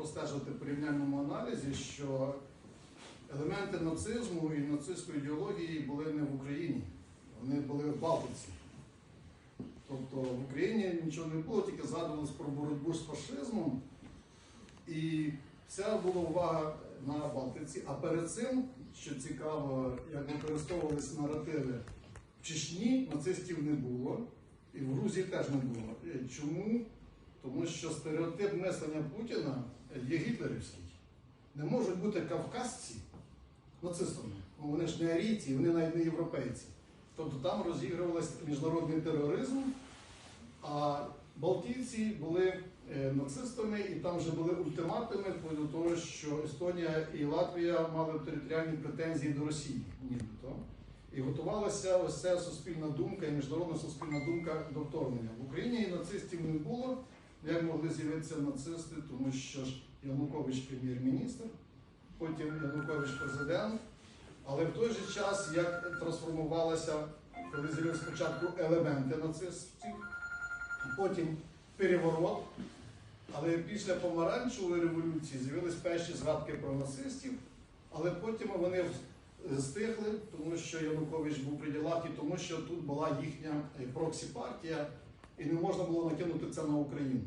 простежити в порівняльному аналізі, що елементи нацизму і нацистської ідеології були не в Україні, вони були в Балтиці. Тобто в Україні нічого не було, тільки згадувалось про боротьбу з фашизмом. І вся була увага на Балтиці. А перед цим, що цікаво, як використовувалися наративи, в Чечні нацистів не було, і в Грузії теж не було. Е, Чому? Тому що стереотип мислення Путіна є гітлерівський. Не можуть бути кавказці нацистами. Ну, вони ж не арійці, вони навіть не європейці. Тобто там розігрувався міжнародний тероризм, а Балтійці були е, нацистами, і там вже були ультиматуми до того, що Естонія і Латвія мали територіальні претензії до Росії, нібито. І готувалася ось ця суспільна думка і міжнародна суспільна думка до вторгнення. В Україні і нацистів не було. Як могли з'явитися нацисти, тому що ж Янукович прем'єр-міністр, потім Янукович президент. Але в той же час як трансформувалася, коли з'явилися спочатку елементи нацистів, потім переворот. Але після помаранчевої революції з'явились перші згадки про нацистів, але потім вони стихли, тому що Янукович був при ділах і тому, що тут була їхня проксі-партія, і не можна було накинути це на Україну.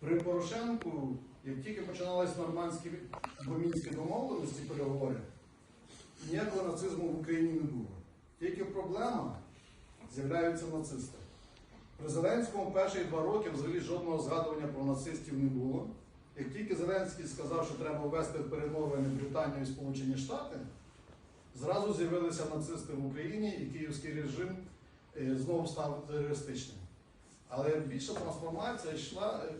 При Порошенку, як тільки починалися нормандські або мінські домовленості переговори, ніякого нацизму в Україні не було. Тільки проблема з'являються нацисти. При Зеленському перші два роки взагалі жодного згадування про нацистів не було. Як тільки Зеленський сказав, що треба ввести перемовини Британію і Сполучені Штати, зразу з'явилися нацисти в Україні і київський режим е, знову став терористичним. Але більша трансформація йшла е,